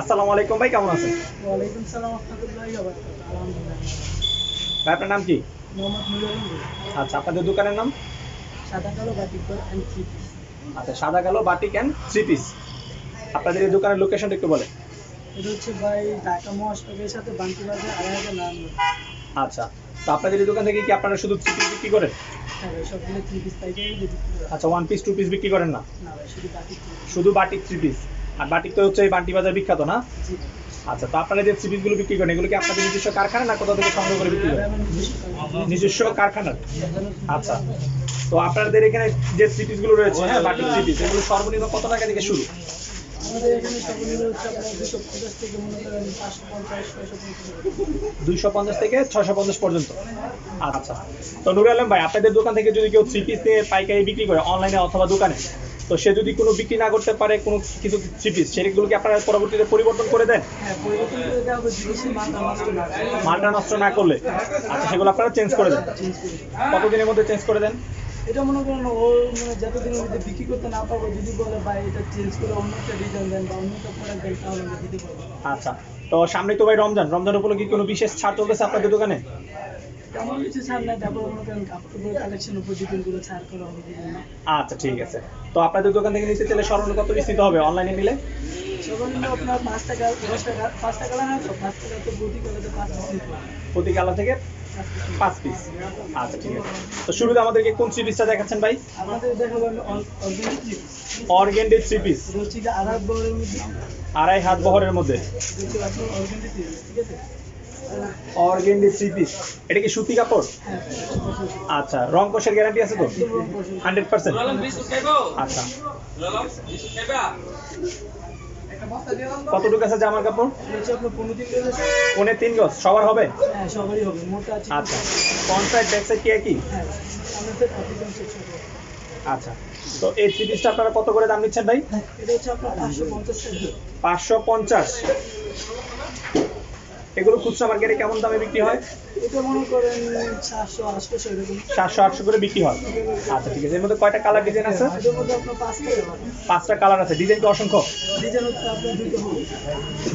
আসসালামু আলাইকুম ভাই কেমন আছেন? ওয়ালাইকুম সালাম ভাই আপনার নাম কি? মোহাম্মদ নুরুল আচ্ছা আপনাদের দোকানের নাম? সাদা কালো বাটিক অ্যান্ড থ্রি পিস আচ্ছা সাদা কালো বাটিক অ্যান্ড থ্রি পিস আপনাদের এই দোকানের লোকেশনটা একটু বলেন। এটা হচ্ছে ভাই ঢাকা মহাসড়কের সাথে বান্তি বাজার আড়াই হাজার নাম। আচ্ছা তো আপনাদের এই দোকান থেকে কি আপনারা শুধু থ্রি পিস বিক্রি করেন? হ্যাঁ সবগুলো থ্রি পিস পাইকারি দিয়ে বিক্রি করা। আচ্ছা ওয়ান পিস টু পিস বিক্রি করেন না? না শুধু বাটিক শুধু বাটিক থ্রি পিস আর বাটিক তো হচ্ছে এই বান্টি বাজার বিখ্যাত না? আচ্ছা তো আপনারা যে থ্রি পিসগুলো বিক্রি করেন এগুলো কি আপনাদের নিজস্ব কারখানা না কোথাও থেকে সংগ্রহ করে বিক্রি করেন? নিজস্ব কারখানা। আচ্ছা তো আপনাদের এখানে যে থ্রি পিসগুলো রয়েছে হ্যাঁ বাটিক থ্রি এগুলো সর্বনিম্ন কত টাকা থেকে শুরু? পঞ্চাশ দুইশো থেকে ছয়শো পর্যন্ত। আচ্ছা তো নুর আলম ভাই আপনাদের দোকান থেকে যদি কেউ থ্রি পিস নিয়ে পাইকারি বিক্রি করে অনলাইনে অথবা দোকানে? তো সে যদি কোনো বিক্রি না করতে পারে কোনো কিছু থ্রি পিস সেগুলো কি আপনারা পরবর্তীতে পরিবর্তন করে দেন? মালটা নষ্ট না করলে। আচ্ছা সেগুলো আপনারা চেঞ্জ করে দেন। কতদিনের মধ্যে চেঞ্জ করে দেন? এটা মনে করেন ও মানে যতদিনের মধ্যে বিক্রি করতে না পারব যদি বলে ভাই এটা চেঞ্জ করে অন্য একটা ডিজাইন দেন বা অন্য একটা প্রোডাক্ট দেন তাহলে দিতে পারব। আচ্ছা তো সামনে তো ভাই রমজান। রমজান উপলক্ষে কোনো বিশেষ ছাড় চলতেছে আপনাদের দোকানে? তেমন কিছু ছাড় নাই তারপর মনে করেন কাপড়ের কালেকশন ছাড় করা হবে আচ্ছা ঠিক আছে। তো আপনাদের দোকান থেকে নিতে চাইলে সর্বনিম্ন কত পিস নিতে হবে অনলাইনে নিলে? সর্বনিম্ন আপনার পাঁচ টাকা দশ টাকা পাঁচ টাকা লাগে তো? পাঁচ টাকা তো প্রতি কালাতে পাঁচ পিস প্রতি কালা থেকে পাঁচ পিস। আচ্ছা ঠিক আছে। তো শুরুতে আমাদেরকে কোন থ্রি পিসটা দেখাচ্ছেন ভাই? আমাদের থ্রি পিস আড়াই বহরের মধ্যে। আড়াই হাত বহরের মধ্যে। ঠিক আছে? Organdy three piece. এটা কি সুতি কাপড়? হ্যাঁ আচ্ছা রং কোষের গ্যারান্টি আছে তো। Hundred percent. আচ্ছা। কতটুকু আছে জামার কাপড়? পনেরো তিন গজ সবার হবে? হ্যাঁ সবারই হবে মোটা আছে আচ্ছা। ফ্রন্ট সাইড ব্যাক সাইড কি একই? হ্যাঁ আচ্ছা। তো এই থ্রি পিসটা আপনারা কত করে দাম নিচ্ছেন ভাই? এটা হচ্ছে আপনার পাঁচশো পঞ্চাশ টাকা। পাঁচশো পঞ্চাশ। এগুলো খুচরা মার্কেটে কেমন দামে বিক্রি হয়? এটা মনে করেন সাতশো আটশো এরকম সাতশো আটশো করে বিক্রি হয়। আচ্ছা ঠিক আছে। এর মধ্যে কয়টা কালার ডিজাইন আছে? মধ্যে আপনার পাঁচটা কালার আছে। ডিজাইন কি অসংখ্য? ডিজাইন হচ্ছে আপনার হবে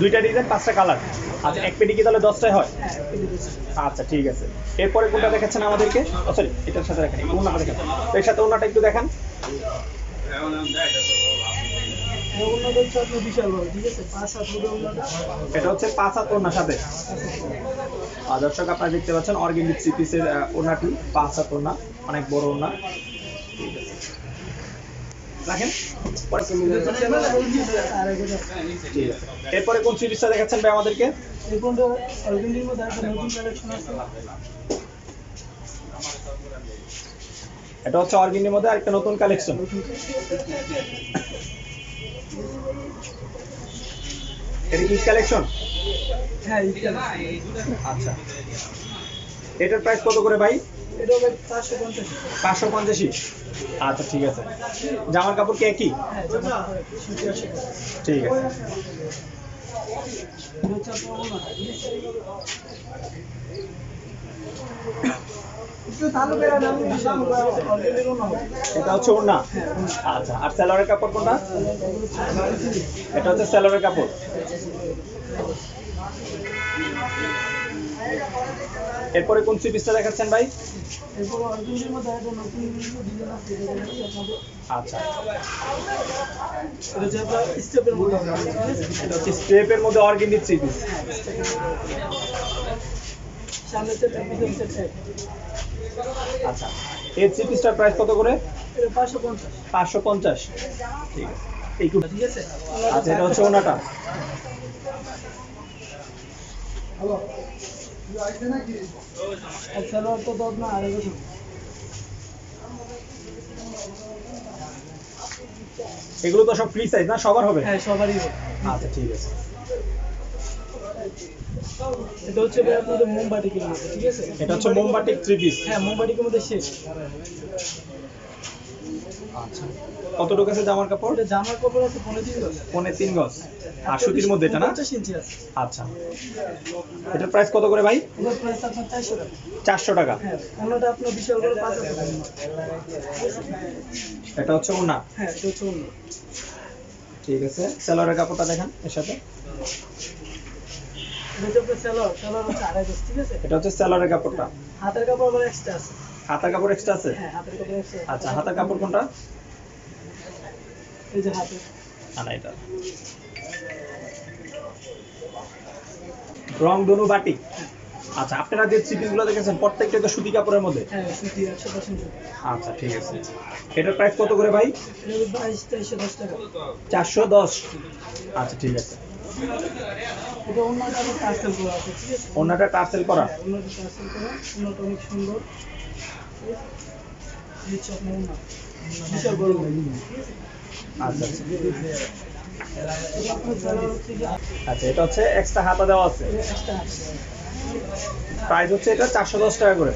দুইটা ডিজাইন পাঁচটা কালার আচ্ছা এক পেটি কি তাহলে দশটায় হয়? হ্যাঁ একটা দিতেছে আচ্ছা ঠিক আছে। এরপরে কোনটা দেখাচ্ছেন আমাদেরকে? সরি এটার সাথে দেখেন। ওনাটা দেখেন। এর সাথে ওনাটা একটু দেখান। এটা হচ্ছে পাঁচ ওনার সাথে। আর দর্শক, আপনারা দেখতে পাচ্ছেন অর্গেনিক থ্রি ওনাটি পাঁচ হাত অনেক বড় ওনা রাখেন। এরপরে কোন পিসটা দেখাচ্ছেন ভাই আমাদেরকে? এটা হচ্ছে অর্গেনির মধ্যে আরেকটা নতুন কালেকশন এটা কি কালেকশন? হ্যাঁ আচ্ছা। এটার প্রাইস কত করে ভাই? পাঁচশো পঞ্চাশ। আচ্ছা ঠিক আছে। জামার কাপড় কি একই? হ্যাঁ ঠিক আছে। এটা হচ্ছে এটা ওড়না আচ্ছা আর স্যালোয়ারের কাপড় কোনটা? এটা হচ্ছে স্যালোয়ারের কাপড়। এরপরে কোন থ্রি পিসটা দেখাচ্ছেন ভাই? আচ্ছা। স্টেপের মধ্যে এক আচ্ছা। প্রাইস কত করে? পাঁচশো পঞ্চাশ। ঠিক আছে। আচ্ছা আর সালোয়ার তো দাও না আড়াই বছর এগুলো তো সব ফ্রি সাইজ না? সবার হবে? হ্যাঁ সবারই হবে। আচ্ছা ঠিক আছে। এটা হচ্ছে ভাই আপনাদের মোমবাটি কিলো মধ্যে ঠিক আছে? এটা হচ্ছে মোমবাটিক থ্রি পিস হ্যাঁ মোমবাটিকের মধ্যে শেষ। আচ্ছা। কতটুকু আছে জামার কাপড়? জামার কাপড় আছে পনেরো দিন গজ। পনে তিন গজ। আর সুতির মধ্যে এটা না? পঞ্চাশ ইঞ্চি আছে। আচ্ছা। এটার প্রাইস কত করে ভাই? এটার প্রাইস আপনার চারশো টাকা। চারশো টাকা। হ্যাঁ আপনার বিশাল পাঁচ এটা হচ্ছে ওনা হ্যাঁ এটা হচ্ছে অন্য ঠিক আছে। সেলরের কাপড়টা দেখেন এর সাথে। এটা হচ্ছে আপনার সেলর সেলর হচ্ছে আড়াই গজ ঠিক আছে? এটা হচ্ছে সেলরের কাপড়টা। হাতের কাপড় আবার এক্সট্রা আছে। হাতার কাপড় এক্সট্রা আছে? হ্যাঁ হাতের কাপড় এক্সট্রা আচ্ছা হাতার কাপড় কোনটা? এই যে হাতে এটা। রং ধনু বাটিক আচ্ছা আপনারা যে সিপিগুলো দেখেছেন প্রত্যেকটা তো সুতি কাপড়ের মধ্যে? হ্যাঁ আচ্ছা ঠিক আছে। এটার প্রাইস কত করে ভাই? চারশো দশ। আচ্ছা ঠিক আছে। এটা করা আছে ঠিক আছে? অন্যটা টার্সেল করা? হ্যাঁ, করা অনেক সুন্দর। এই বিশাল বড় আচ্ছা আচ্ছা। আচ্ছা এটা হচ্ছে এক্সট্রা হাতা দেওয়া আছে। প্রাইস হচ্ছে এটা চারশো দশ টাকা করে।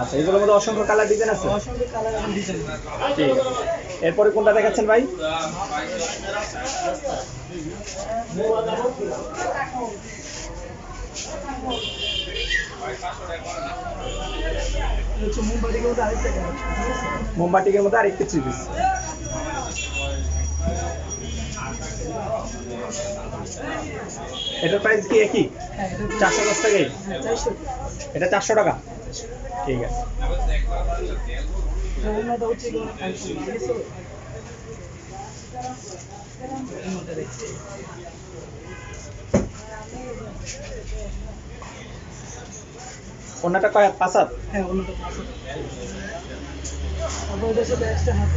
আচ্ছা এগুলোর মধ্যে অসংখ্য কালার ডিজাইন আছে? অসংখ্য কালার ডিজাইন ঠিক আছে। এরপরে কোনটা দেখাচ্ছেন ভাই? মোমবাটিকের মধ্যে আরেকটি থ্রি পিস এটার প্রাইস কি একই? হ্যাঁ চারশো দশ টাকাই এটা চারশো টাকা। ঠিক আছে। দেখছি অন্যটা কয় পাঁচ হাত হ্যাঁ তারপর সাথে হাত।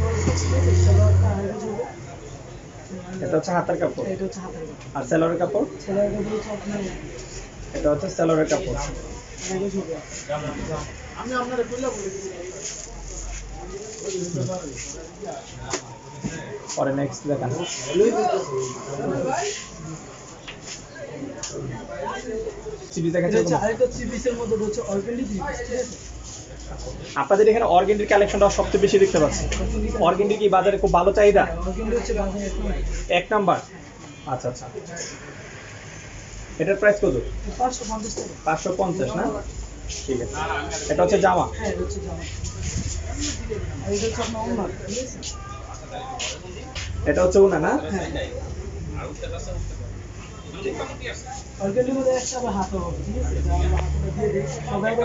এটা হচ্ছে হাতের কাপড়? এটা হচ্ছে হাতের কাপড়। আর সেলরের কাপড়? ছেলের কাপড় হচ্ছে আপনার এটা হচ্ছে সেলরের কাপড়। আমি আপনার বলে পরে নেক্সট দেখান। আরেকটা মধ্যে হচ্ছে ঠিক আছে? আপনাদের এখানে অর্গেন্ডির কালেকশনটা সবচেয়ে বেশি দেখতে পাচ্ছি। অর্গেন্ডি কি বাজারে খুব ভালো চাহিদা? এক নাম্বার। আচ্ছা আচ্ছা। এটার প্রাইস কত? পাঁচশো পঞ্চাশ না? ঠিক আছে। এটা হচ্ছে জামা। হ্যাঁ এটা হচ্ছে উনা না? হ্যাঁ।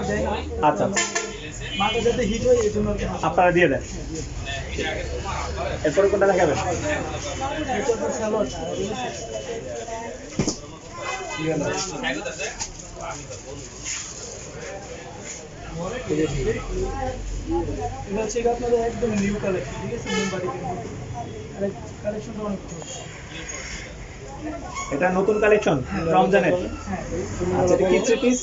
দেয় আচ্ছা আচ্ছা। আপনারা দিয়ে দেন। এরপরে কোনটা দেখাবেন? ঠিক আছে। এটা হচ্ছে আপনাদের একদম নিউ কালেকশন ঠিক আছে? নিউ বাড়িতে কালেকশনটা অনেক এটা নতুন কালেকশন রমজানের। আচ্ছা এটা পিস।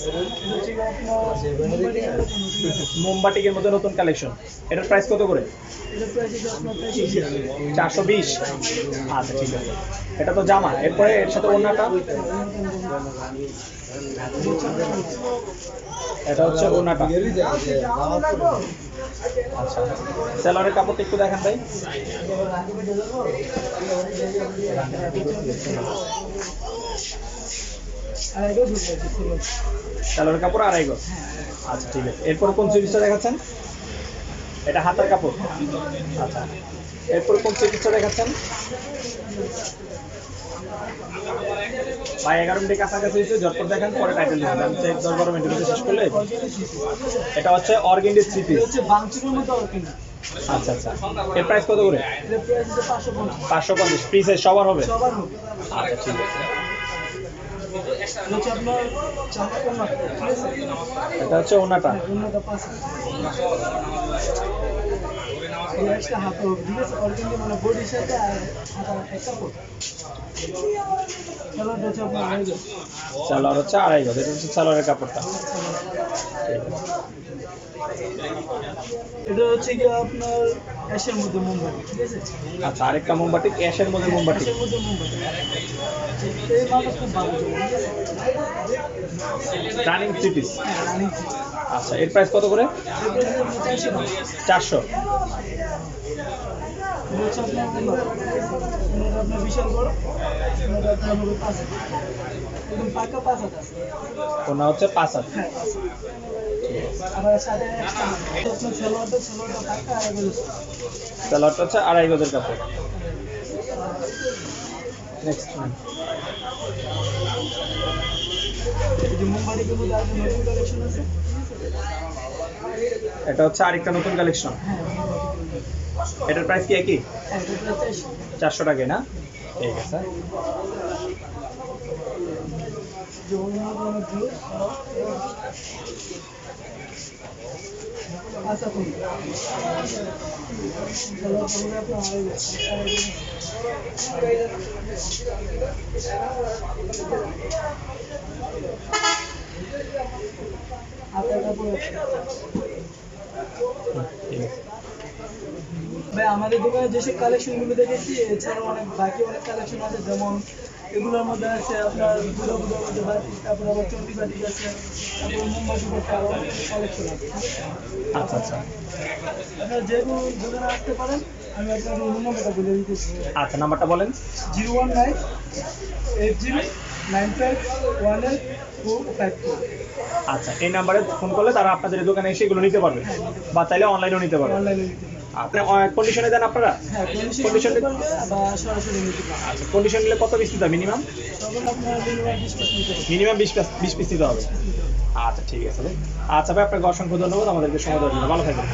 মোমবাটিকের মধ্যে নতুন কালেকশন এটার প্রাইস কত করে? চারশো বিশ। আচ্ছা ঠিক আছে। এটা তো জামা, এরপরে এর সাথে ওড়নাটা? এটা হচ্ছে ওড়নাটা। আচ্ছা। সেলরের কাপড়টা একটু দেখান ভাই। সেলরের কাপড় আড়াই গজ। আচ্ছা ঠিক আছে। এরপরে কোন সিরিজটা দেখাচ্ছেন? এটা হাতের কাপড়। আচ্ছা। এরপর কোন সিরিজটা দেখাচ্ছেন? ভাই, এগারো মিনিট কাছাকাছি হয়েছে, ঝটপট দেখান, পরে টাইটেল দিচ্ছি আমি এক দশ বারো মিনিটের শেষ করলে এটা হচ্ছে অর্গেন্ডি থ্রি পিস আচ্ছা আচ্ছা। এর প্রাইস কত করে? পাঁচশো পঞ্চাশ। পিসের সবার হবে? আচ্ছা ঠিক আছে। এটা হচ্ছে ওনাটা। হাতে হবে ঠিক আছে অর্কিনটি মানে বডির সাথে আর হাতা একটা পড়বে হচ্ছে আপনার আড়াই গজ এটা হচ্ছে সালোয়ারের কাপড়টা। এটা হচ্ছে কি আপনার অ্যাশের মধ্যে মোমবাতি ঠিক আছে? আচ্ছা আরেকটা মোমবাতি ক্যাশের মধ্যে মোমবাতি। অ্যাশের মধ্যে মোমবাতি। এই মালটা খুব ভালো। রানিং আচ্ছা এর প্রাইস কত করে? চারশো। টাকা হচ্ছে পাঁচ হাজার আড়াই গজের কাপড়। নেক্সট মোমবাতিকের মধ্যে নতুন কালেকশন আছে এটা হচ্ছে আরেকটা নতুন কালেকশন এটার প্রাইস কি একই? চারশো টাকায়, না? ঠিক আছে। আচ্ছা ভাই আমাদের দোকানে যেসব কালেকশনগুলো দেখেছি এছাড়াও অনেক বাকি অনেক কালেকশন আছে যেমন এগুলোর মধ্যে আছে আপনার বুড়ো বুড়ো মধ্যে তারপর আবার চন্ডি বাটিক আছে তারপর মোমবাতি করতে আরও অনেক কালেকশন আছে। আচ্ছা আচ্ছা। আপনারা যে কোনো দোকানে আসতে পারেন আমি আপনার রুম নাম্বারটা বলে দিতেছি। আচ্ছা নাম্বারটা বলেন। Zero one nine eight zero nine five one eight two five two আচ্ছা এই নাম্বারে ফোন করলে তারা আপনাদের দোকানে এসে এগুলো নিতে পারবে। বা চাইলে অনলাইনেও নিতে পারবে। অনলাইনে নিতে পারেন আপনি কন্ডিশনে দেন আপনারা? হ্যাঁ কন্ডিশন আচ্ছা কন্ডিশন নিলে কত পিস দিতে হবে মিনিমাম মিনিমাম বিশ পিস বিশ হবে। আচ্ছা ঠিক আছে ভাই। আচ্ছা ভাই আপনাকে অসংখ্য ধন্যবাদ। আমাদেরকে সময় দেওয়ার জন্য। ভালো থাকবেন।